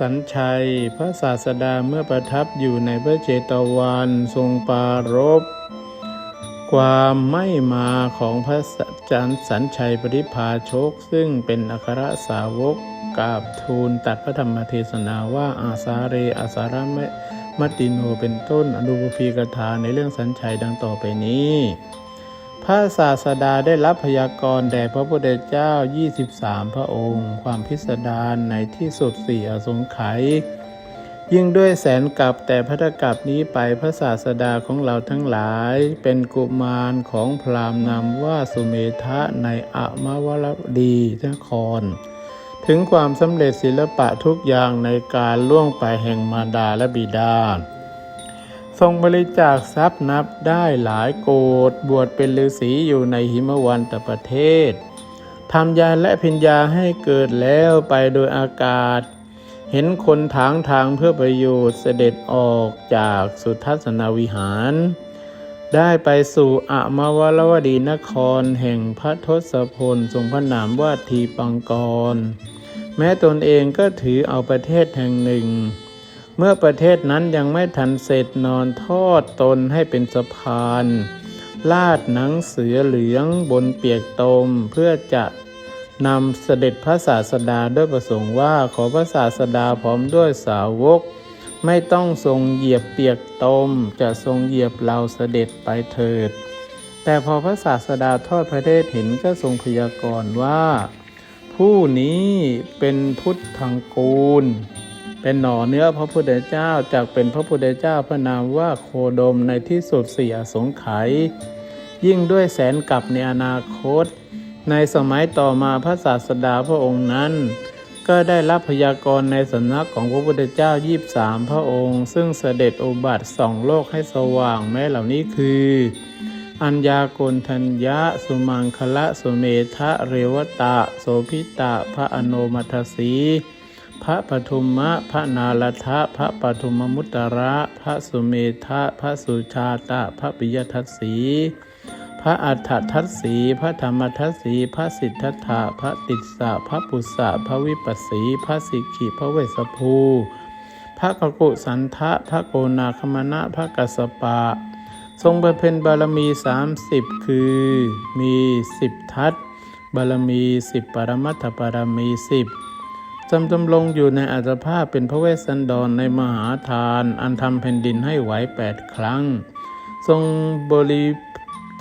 สัญชัย พระศาสดาเมื่อประทับอยู่ในพระเจตวันทรงปรารบความไม่มาของพระจันสัญชัยปริพาชก ซึ่งเป็นอัครสาวกกราบทูลตัดพระธรรมเทศนาว่าอาสาเรอาสาระมมติโนเป็นต้นอนุปพีกถาในเรื่องสัญชัยดังต่อไปนี้ พระศาสดาได้รับพยากรณ์แด่พระพุทธเจ้า 23 พระองค์ ความพิสดารในที่สุดสี่อสงไขยยิ่งด้วยแสนกับแต่พระกับนี้ไปพระศาสดาของเราทั้งหลาย เป็นกุมารของพราหมณ์นามว่าสุเมธะในอะมาวรดีนคร ถึงความสำเร็จศิลปะทุกอย่างในการล่วงไปแห่งมารดาและบิดา ทรงบริจาคทรัพย์นับได้หลายโกดบวชเป็นฤาษีอยู่ในหิมวันตประเทศทำยาและพิญญาให้เกิดแล้วไปโดยอากาศ เห็นคนทางทางเพื่อประโยชน์เสด็จออกจากสุทัศนวิหาร ได้ไปสู่อมาวรวดีนครแห่งพระทศพลทรงพระนามว่าทีปังกร แม้ตนเองก็ถือเอาประเทศแห่งหนึ่ง เมื่อประเทศนั้นยังไม่ทันเสร็จนอนทอดตนให้เป็นสะพาน ลาดหนังเสือเหลืองบนเปียกตมเพื่อจะนำเสด็จพระศาสดาด้วยประสงค์ว่าขอพระศาสดาพร้อมด้วยสาวก ไม่ต้องทรงเหยียบเปียกตมจะทรงเหยียบเราเสด็จไปเถิด แต่พอพระศาสดาทอดพระเนตรเห็นก็ทรงพยากรณ์ว่า ผู้นี้เป็นพุทธังกูล เป็นหน่อเนื้อพระพุทธเจ้าจากเป็นพระพุทธเจ้าพระนามว่าโคดมในที่สุดเสียสงไขยยิ่งด้วยแสนกับในอนาคต ในสมัยต่อมาพระศาสดาพระองค์นั้น ก็ได้รับพยากรณ์ในสำนักของพระพุทธเจ้ายีบสามพระองค์ ซึ่งเสด็จอุบัติสองโลกให้สว่างแม้เหล่านี้คือ อัญญาโกณทัญญะ สุมังคละสุเมทะเรวตะ โสพิตะ พระอโนมัทสี พระปฐุมะ พระนาลทะ พระปฐุมมุตตระ พระสุเมธะ พระสุชาตะ พระปิยทัสสี พระอัฏฐทัสสี พระธรรมทัสสี พระสิทธัตถะ พระติสสะ พระปุษสะพระวิปัสสี พระสิกขิ พระเวสภู พระกกุสันทะ พระโกนาคมณะ พระกัสสปะ ทรงบำเพ็ญบารมี 30 คือมีสิบทัศบารมีสิบปรมัตถบารมีสิบ จำดำรงอยู่ในอัตภาพเป็นพระเวสสันดรในมหาทาน อันทำแผ่นดินให้ไหวแปดครั้ง ทรงบริ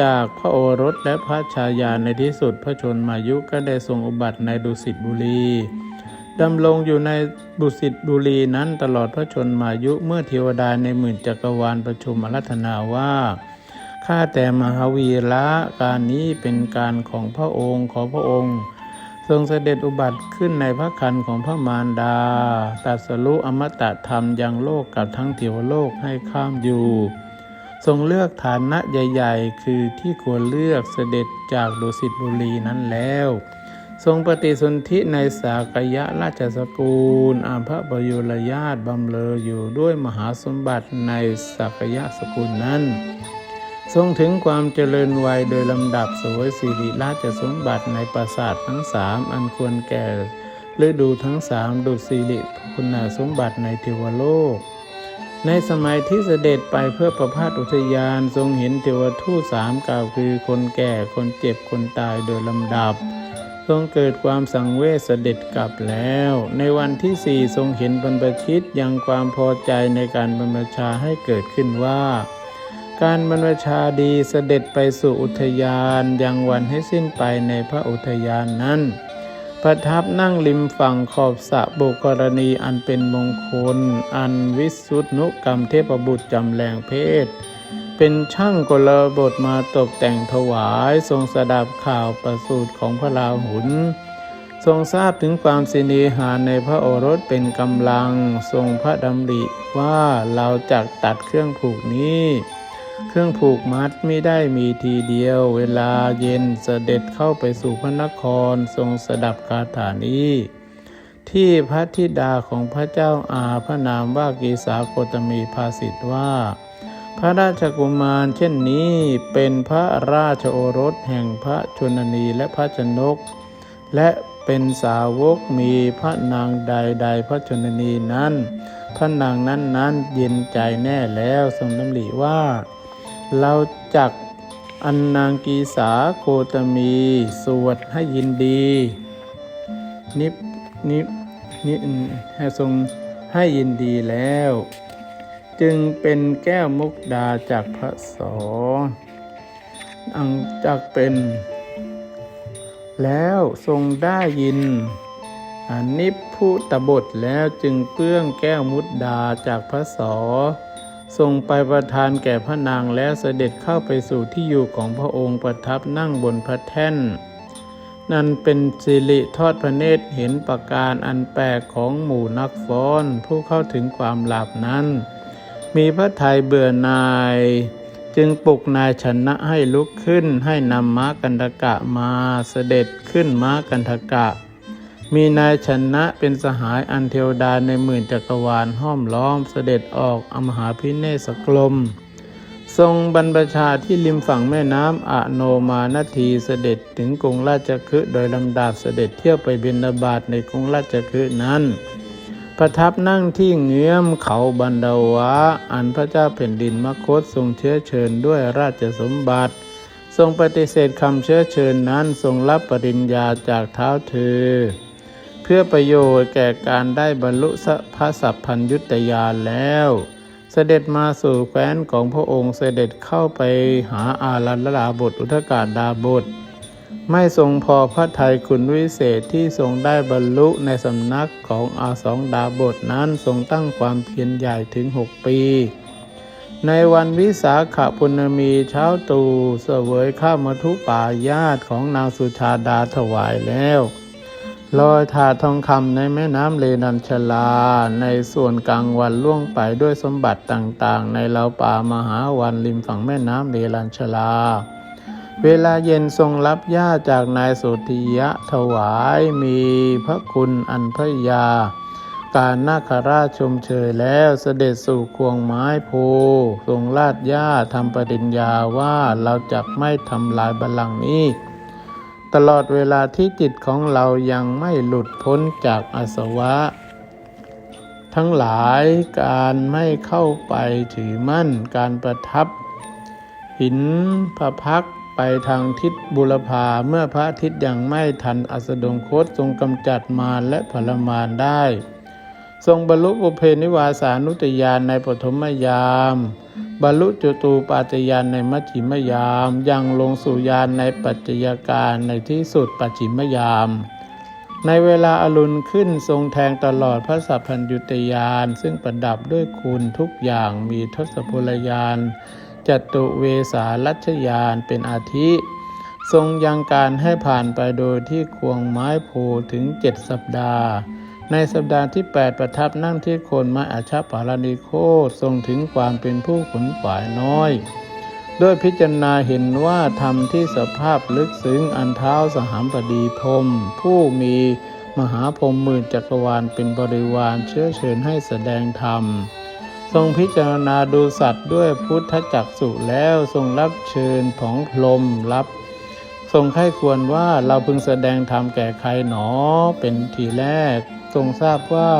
จากพระโอรสและพระชายาในที่สุดพระชนมายุก็ได้ทรงอุบัติในดุสิตบุรีดำรงอยู่ในดุสิตบุรีนั้นตลอดพระชนมายุเมื่อเทวดาในหมื่นจักรวาลประชุมอรัธนาว่าข้าแต่มหาวีระการนี้เป็นการของพระองค์ขอพระองค์ ทรงเสด็จอุบัติขึ้นในพระคันของพระมารดาตรัสรู้อมตะธรรมยังโลกกับทั้งเทวโลกให้ข้ามอยู่ ทรงเลือกฐานะใหญ่ ๆ คือที่ควรเลือกเสด็จจากดุสิตบุรีนั้นแล้ว ทรงปฏิสนธิในสากยะราชสกุลอาภพยุรญาตบำเลออยู่ด้วยมหาสมบัติในสากยะสกุลนั้น ทรงถึงความเจริญวัยโดยลำดับสวยสิริราชสมบัติในปราสาททั้งสามอันควรแก่ฤดูทั้งสามดุสิริคุณสมบัติในเทวโลก ในสมัยที่เสด็จไปเพื่อประพาสอุทยานทรงเห็นเทวทูตสามกล่าวคือคนแก่คนเจ็บคนตายโดยลำดับ ทรงเกิดความสังเวชเสด็จกลับแล้ว ในวันที่สี่ทรงเห็นบรรพชิตยังความพอใจในการบรรพชาให้เกิดขึ้นว่า การบรรพชาดีเสด็จไปสู่อุทยานยังวันให้สิ้นไปในพระอุทยานนั้น ประทับนั่งริมฝั่งขอบสระบุกรณีอันเป็นมงคล อันวิสุทนุกรรมเทพบุตรจำแรงเพศ เป็นช่างกลบทมาตกแต่งถวายทรงสดับข่าวประสูติของพระราหุลทรงทราบถึงความสินีหาในพระโอรสเป็นกำลัง ทรงพระดำริว่าเราจักตัดเครื่องผูกนี้ เครื่องผูกมัดไม่ได้มีทีเดียว เวลาเย็นเสด็จเข้าไปสู่พระนครทรงสดับคาถานี้ที่พระธิดาของพระเจ้าอาพระนามว่ากีสาโคตมีภาสิทธว่า พระราชกุมารเช่นนี้เป็นพระราชโอรสแห่งพระชนนีและพระชนก และเป็นสาวกมีพระนางใดใดพระชนนีนั้น พระนางนั้นนั้นเย็นใจแน่แล้วทรงดำริว่า เราจักอันนางกีสาโคตมี สวดให้ยินดี นิบนิบนิให้ทรงให้ยินดีแล้ว จึงเป็นแก้วมุกดาจากพระสออังจากเป็น แล้วทรงได้ยินอนิพพุตบทแล้วจึงเปื้องแก้วมุดดาจากพระสอ ทรงไปประทานแก่พระนางแล้วเสด็จเข้าไปสู่ที่อยู่ของพระองค์ประทับนั่งบนพระแท่น นั่นเป็นสิริทอดพระเนตรเห็นประการอันแปลกของหมู่นักฟ้อน ผู้เข้าถึงความหลับนั้น มีพระทัยเบื่อนาย จึงปลุกนายชนะให้ลุกขึ้นให้นำม้ากันทกะมาเสด็จขึ้นม้ากันทกะ มีนายชนะเป็นสหายอันเทวดาในหมื่นจักรวาลห้อมล้อมเสด็จออกอมหาพิเนศกลม ทรงบรรพชาที่ริมฝั่งแม่น้ำอะโนมานาทีเสด็จถึงกรุงราชคฤห์โดยลำดับเสด็จเที่ยวไปบิณฑบาตในกรุงราชคฤห์นั้น ประทับนั่งที่เงื้อมเขาบันดาวะ อันพระเจ้าแผ่นดินมคตทรงเชื้อเชิญด้วยราชสมบัติ ทรงปฏิเสธคำเชื้อเชิญนั้นทรงรับปริญญาจากเท้าเธอ พื่อประโยชน์แก่การได้บรรลุพระสัพพัญยุตยานแล้ว เสด็จมาสู่แคว้นของพระองค์เสด็จเข้าไปหาอารันลาบทอุทกาดาบท ไม่ทรงพอพระทัยคุณวิเศษที่ทรงได้บรรลุในสำนักของอาสองดาบทนั้นทรงตั้งความเพียรใหญ่ถึงหกปี ในวันวิสาขปุณมีเช้าตรู่เสวยข้าวมทุป่ายาตของนางสุชาดาถวายแล้ว ลอยถาดทองคำในแม่น้ำเลนันชลา ในส่วนกลางวันล่วงไปด้วยสมบัติต่างๆ ในเหล่าป่ามหาวันริมฝั่งแม่น้ำเลลันชลา เวลาเย็นทรงรับญาจากนายโสติยะถวายมีพระคุณอันพระยา การนาคราชชมเชยแล้วเสด็จสู่ควงไม้โพทรงลาดญาทำปริญญาว่าเราจะไม่ทำลายบัลลังก์นี้ ตลอดเวลาที่จิตของเรายังไม่หลุดพ้นจากอาสวะ ทั้งหลายการไม่เข้าไปถือมั่นการประทับ หินพระพักไปทางทิศบุรพาเมื่อพระอาทิตย์ยังไม่ทันอัสดงคตทรงกำจัดมารและพลมารได้ ทรงบรรลุปุเพนิวาสานุตยานในปฐมยาม บรรลุจตูปาตยานในมัชชิมยาม ยังลงสู่ยานในปัจจัยการในที่สุดปัจฉิมยาม ในเวลาอรุณขึ้นทรงแทงตลอดพระสัพพัญยุตยานซึ่งประดับด้วยคุณทุกอย่างมีทศพลยานจตุเวสาลัชยานเป็นอาทิ ทรงยังการให้ผ่านไปโดยที่ควงไม้โพถึงเจ็ดสัปดาห์ ในสัปดาห์ที่ 8 ประทับนั่งที่โคนไม้อาชาปารานิโคทรงถึงความเป็นผู้ขนฝ่ายน้อย ด้วยพิจารณาเห็นว่าธรรมที่สภาพลึกซึ้งอันเท้าสหามปดีพรมผู้มีมหาพรมหมื่นจักรวาลเป็นบริวารเชื้อเชิญให้แสดงธรรม ทรงพิจารณาดูสัตว์ด้วยพุทธจักสุแล้วทรงรับเชิญของพรมรับทรงไข้ควรว่าเราพึงแสดงธรรมแก่ใครหนอเป็นทีแรก ทรงทราบว่า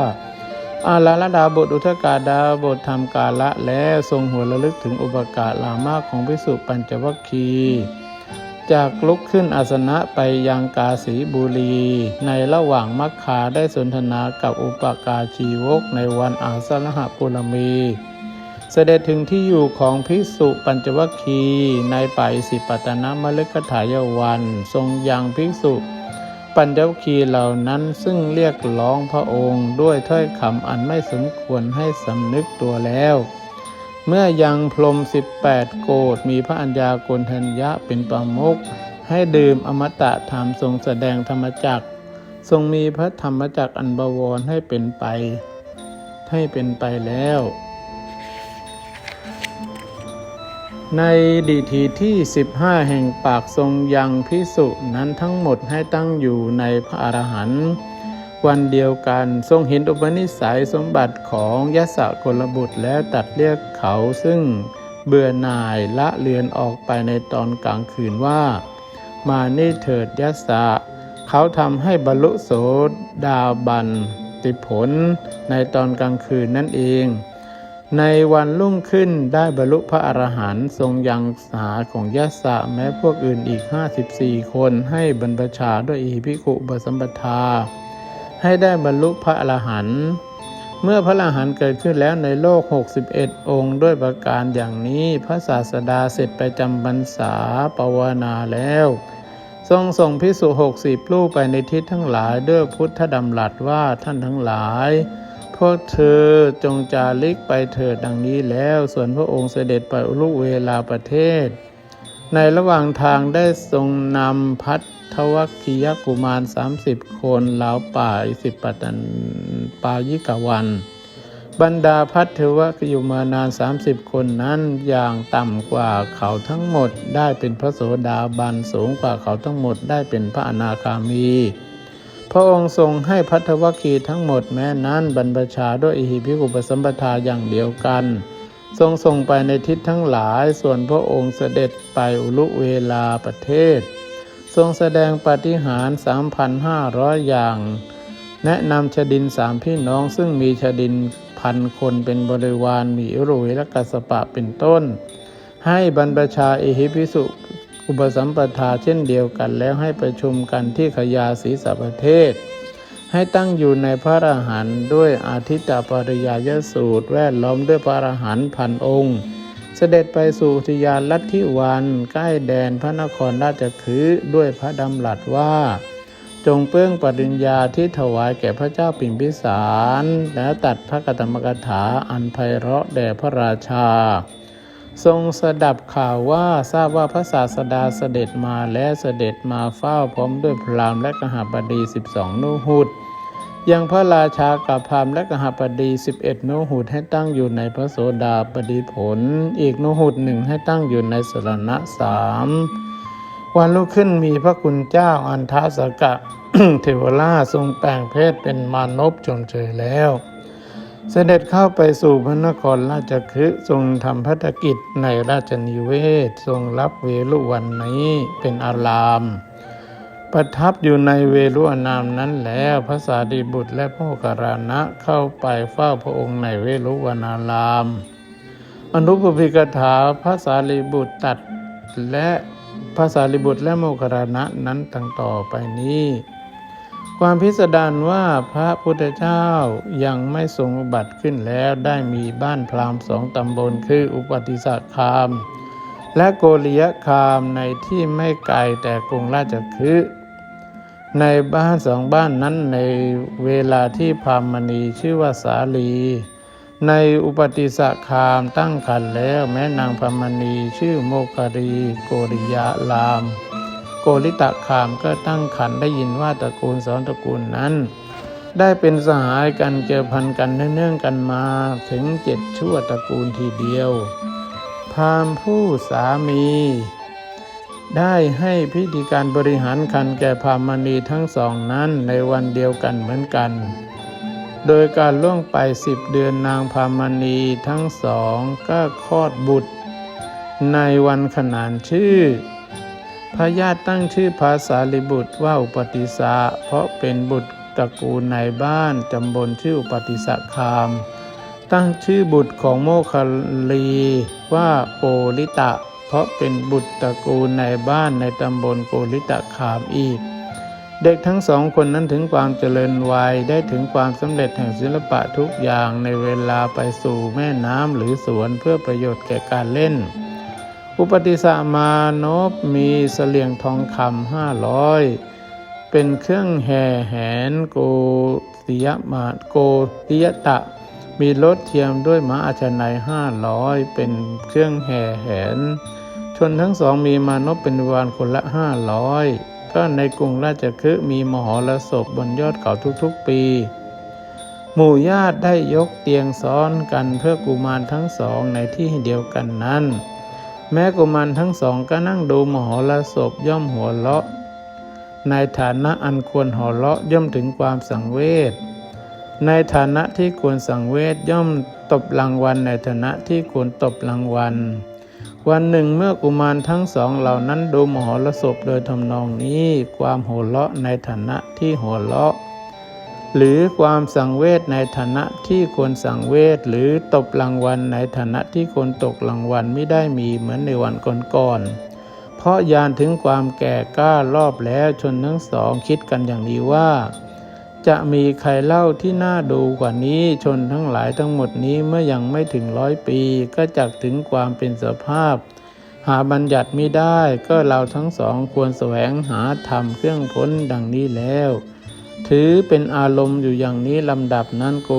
อาลาลดาบทอุทกาดาบททำกาละแล้วทรงหัวระลึกถึงอุปการลามากของพิสุปัญจวัคคีจากลุกขึ้นอาสนะไปยังกาสีบุรี ในระหว่างมัคคาได้สนทนากับอุปกาชีวกในวันอาสาฬหปุรมี เสด็จถึงที่อยู่ของภิกษุปัญจวัคคีในป่าอิสิปตนมฤคถายวัน ทรงยังภิกษุ ปัญจวคีเหล่านั้นซึ่งเรียกร้องพระองค์ด้วยถ้อยคำอันไม่สมควรให้สำนึกตัวแล้ว เมื่อยังพรมสิบแปดโกดมีพระอัญญาโกณทัญญะเป็นประมุขให้ดื่มอมตะธรรมทรงแสดงธรรมจักทรงมีพระธรรมจักอันบวรให้เป็นไป ให้เป็นไปแล้ว ในดีทีที่ 15 แห่งปากทรงยังพิสุนั้นทั้งหมดให้ตั้งอยู่ในพระอรหันต์วันเดียวกันทรงเห็นอุปนิสัยสมบัติของยศกลบุตรแล้วตัดเรียกเขาซึ่งเบื่อหน่ายละเลือนออกไปในตอนกลางคืนว่า มานี่เถิดยศะเขาทำให้บรรลุโสดาบันติผลในตอนกลางคืนนั่นเอง ในวันรุ่งขึ้นได้บรรลุพระอรหันต์ทรงยังสาของยะสะแม้พวกอื่นอีก 54 คนให้บรรพชาด้วยอีพิคุบสัมปทา ให้ได้บรรลุพระอรหันต์เมื่อพระอรหันต์เกิดขึ้นแล้วในโลก 61 องค์ด้วยประการอย่างนี้พระศาสดาเสร็จไปจำพรรษาปวนาแล้ว ทรงส่งพิสุหกสิบลูกไปในทิศทั้งหลายด้วยพุทธดำรัสว่าท่านทั้งหลาย พวกเธอจงจาริกไปเถิดดังนี้แล้ว ส่วนพระองค์เสด็จไปอุลุเวลาประเทศ ในระหว่างทางได้ทรงนำพัททวัคียกุมาร 30 คนเหลาวป่าอิสิปตันปายิกวัน บรรดาพัทเทวะอยู่มานาน 30 คนนั้นอย่างต่ำกว่าเขาทั้งหมดได้เป็นพระโสดาบันสูงกว่าเขาทั้งหมดได้เป็นพระอนาคามี พระองค์ทรงให้พัทธวัคคีทั้งหมดแม้นั้นบรรพชาด้วยอิหิพิกุปสัมปทาอย่างเดียวกัน ทรงส่งไปในทิศทั้งหลายส่วนพระองค์เสด็จไปอุลุเวลาประเทศ ทรงแสดงปาฏิหาริย์3,500 อย่าง แนะนำชดินสามพี่น้องซึ่งมีชดินพันคนเป็นบริวารมีอุรุยและกัสปะเป็นต้น ให้บรรพชาเอหิพิสุ อุปสัมปทาเช่นเดียวกันแล้วให้ประชุมกันที่ขยาศีสประเทศ ให้ตั้งอยู่ในพระอรหันต์ด้วยอาทิตตปริยายสูตร แวดล้อมด้วยพระอรหันต์พันองค์ เสด็จไปสู่อุทยานลัทธิวันใกล้แดนพระนครราชคฤห์ด้วยพระดำรัสว่า จงเปื้องปริญญาที่ถวายแก่พระเจ้าปิ่มพิสาร แล้วตัดพระกตมกถาอันไพเราะแด่พระราชา ทรงสดับข่าวว่าทราบว่าพระศาสดาเสด็จมาและเสด็จมาเฝ้าพร้อมด้วยพราหมณ์และกหบดี 12นุหุตยังพระราชากับพราหมณ์และกหบดี 11นุหุตให้ตั้งอยู่ในพระโสดาบดีผล อีกนุหุตหนึ่งให้ตั้งอยู่ในสรณะสามวันลุกขึ้นมีพระคุณเจ้าอันทสกะเทวราชทรงแปลงเพศเป็นมานพจนเชยแล้ว เสด็จเข้าไปสู่พระนครราชคฤห์ทรงทำพัฒกิจในราชนิเวศ ทรงรับเวลุวันนี้เป็นอาราม ประทับอยู่ในเวลุอนามนั้นแล้วพระสารีบุตรและพระโมคคัลลานะเข้าไปเฝ้าพระองค์ในเวลุวนาราม อนุปปิกถาพระสารีบุตรตัดและพระสารีบุตรและโมคคัลลานะนั้นตั้งต่อไปนี้ ความพิสดารว่าพระพุทธเจ้ายังไม่ทรงอุบัติขึ้นแล้วได้มีบ้านพราหมณ์สองตำบลคืออุปติสคาม และโกริยคามในที่ไม่ไกลแต่กรุงราชคฤห์ในบ้านสองบ้านนั้นในเวลาที่พามณีชื่อว่าสาลี ในอุปติสคามตั้งคันแล้วแม้นางพามณีชื่อโมคคารีโกริยาลาม กริตะคามก็ตั้งขันได้ยินว่าตระกูลสองตระกูลนั้น ได้เป็นสหายกันเกี่ยวพันกันเนื่องกันมาถึงเจ็ดชั่วตระกูลทีเดียว พามผู้สามี ได้ให้พิธีการบริหารคันแก่พามณีทั้งสองนั้นในวันเดียวกันเหมือนกัน โดยการล่วงไปสิบเดือนนางพามณีทั้งสองก็คลอดบุตร ในวันขนานชื่อ พระญาติตั้งชื่อภาษาลิบุตรว่าอุปติสะเพราะเป็นบุตรตระกูลในบ้านจำบนชื่ออุปติสะคาม ตั้งชื่อบุตรของโมคลีว่าโกลิตะ เพราะเป็นบุตรตระกูลในบ้านในตำบลโกลิตะคามอีก เด็กทั้งสองคนนั้นถึงความเจริญวัยได้ถึงความสำเร็จแห่งศิลปะทุกอย่างในเวลาไปสู่แม่น้ำหรือสวนเพื่อประโยชน์แก่การเล่น อุปติสมานพมีเสลียงทองคำห้าร้อยเป็นเครื่องแห่แหนโกติยมาโกติยตะ มีรถเทียมด้วยม้าอาชนัยห้าร้อยเป็นเครื่องแห่แหน ชนทั้งสองมีมานพเป็นวานคนละห้าร้อยก็ในกรุงราชคฤห์มีมหรสพบนยอดเขาทุกๆปีหมู่ญาติได้ยกเตียงซ้อนกันเพื่อกุมารทั้งสองในที่เดียวกันนั้น แม้กุมารทั้งสองก็นั่งดูมหรสพย่อมหัวเราะ ในฐานะอันควรหัวเราะย่อมถึงความสังเวชในฐานะที่ควรสังเวชย่อมตบรางวัลในฐานะที่ควรตบรางวัล วันหนึ่งเมื่อกุมารทั้งสองเหล่านั้นดูมหรสพโดยทำนองนี้ ความโห่เราะในฐานะที่โห่เราะ หรือความสังเวชในฐานะที่ควรสังเวชหรือตบรางวัลในฐานะที่ควรตกรางวัลไม่ได้มีเหมือนในวันก่อนๆเพราะยานถึงความแก่กล้ารอบแล้วชนทั้งสองคิดกันอย่างนี้ว่า จะมีใครเล่าที่น่าดูกว่านี้ชนทั้งหลายทั้งหมดนี้เมื่อยังไม่ถึงร้อยปี ก็จักถึงความเป็นสภาพ หาบัญญัติไม่ได้ก็เราทั้งสองควรแสวงหาธรรมเครื่องพ้นดังนี้แล้ว ถือเป็นอารมณ์อยู่อย่างนี้ลำดับนั้นโก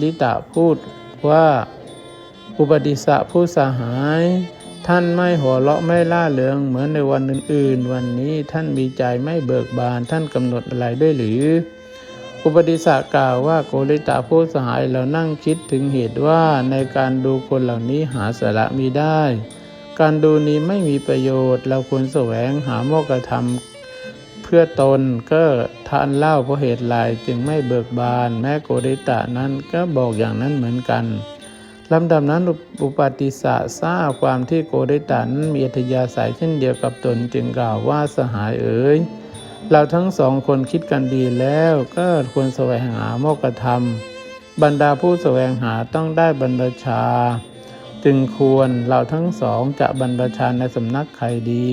ริตะพูดว่า อุปติสะผู้สหาย ท่านไม่หัวเราะไม่ล่าเริงเหมือนในวันอื่น ๆ วันนี้ท่านมีใจไม่เบิกบานท่านกำหนดอะไรด้วยหรือ อุปติสะกล่าวว่าโกริตะผู้สหายเรานั่งคิดถึงเหตุว่าในการดูคนเหล่านี้หาสาระมีได้ การดูนี้ไม่มีประโยชน์ เราควรแสวงหาโมกธรรม เพื่อตนก็ทานเหล้าเพราะเหตุไรจึงไม่เบิกบาน แม้โกริตะนั้นก็บอกอย่างนั้นเหมือนกันลำดับนั้นอุปติสสะทราบความที่โกริตะนั้นมีอัธยาศัยเช่นเดียวกับตนจึงกล่าวว่าสหายเอ๋ยเราทั้งสองคนคิดกันดีแล้วก็ควรแสวงหาโมกธรรม บรรดาผู้แสวงหาต้องได้บรรพชา จึงควรเราทั้งสองจะบรรพชาในสำนักใครดี